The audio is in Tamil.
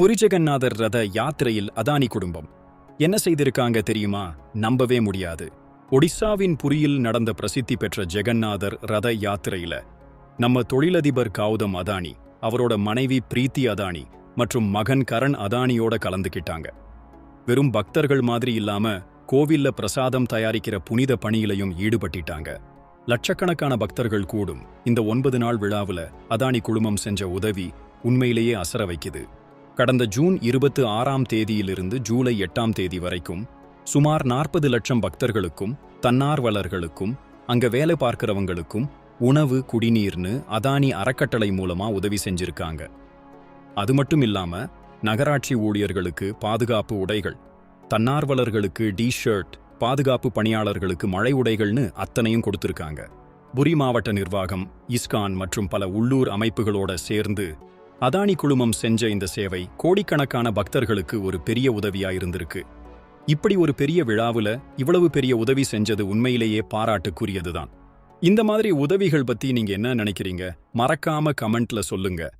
புரிஜெகநாதர் ரத யாத்திரையில் அதானி குடும்பம். என்ன செய்திருக்காங்க தெரியுமா? நம்பவே முடியாது. ஒடிசாவின் புரியில் நடந்த பிரசித்தி பெற்ற ஜெகநாதர் ரத யாத்திரையில நம்ம தொழிலதிபர் கௌதம் அதானி அவரோட மனைவி பிரீத்தி அதானி மற்றும் மகன் கரண் அதானியோட கலந்துக்கிட்டாங்க வெறும் பக்தர்கள் மாதிரி இல்லாம கோவில்ல பிரசாதம் தயாரிக்கிற புனித பணியிலையும் ஈடுபட்டிட்டாங்க. லட்சக்கணக்கான பக்தர்கள் கூடும். இந்த ஒன்பது நாள் விழாவுல அதானி குழுமம் செஞ்ச உதவி உண்மையிலேயே அசர வைக்குது. கடந்த ஜூன் இருபத்து ஆறாம் தேதியிலிருந்து ஜூலை எட்டாம் தேதி வரைக்கும் சுமார் நாற்பது லட்சம் பக்தர்களுக்கும் தன்னார்வலர்களுக்கும் அங்க வேலை பார்க்கிறவங்களுக்கும் உணவு குடிநீர்னு அதானி அறக்கட்டளை மூலமா உதவி செஞ்சிருக்காங்க. அது மட்டும் இல்லாம நகராட்சி ஊழியர்களுக்கு பாதுகாப்பு உடைகள் தன்னார்வலர்களுக்கு டி ஷர்ட் பாதுகாப்பு பணியாளர்களுக்கு மழை உடைகள்னு அத்தனையும் கொடுத்திருக்காங்க. புரி மாவட்ட நிர்வாகம் இஸ்கான் மற்றும் பல உள்ளூர் அமைப்புகளோட சேர்ந்து அதானி குழுமம் செஞ்ச இந்த சேவை கோடிக்கணக்கான பக்தர்களுக்கு ஒரு பெரிய உதவியா இருந்திருக்கு இப்படி ஒரு பெரிய விழாவுல இவ்வளவு பெரிய உதவி செஞ்சது உண்மையிலேயே பாராட்டுக்குரியதுதான். இந்த மாதிரி உதவிகள் பத்தி நீங்க என்ன நினைக்கிறீங்க? மறக்காம கமெண்ட்ல சொல்லுங்க.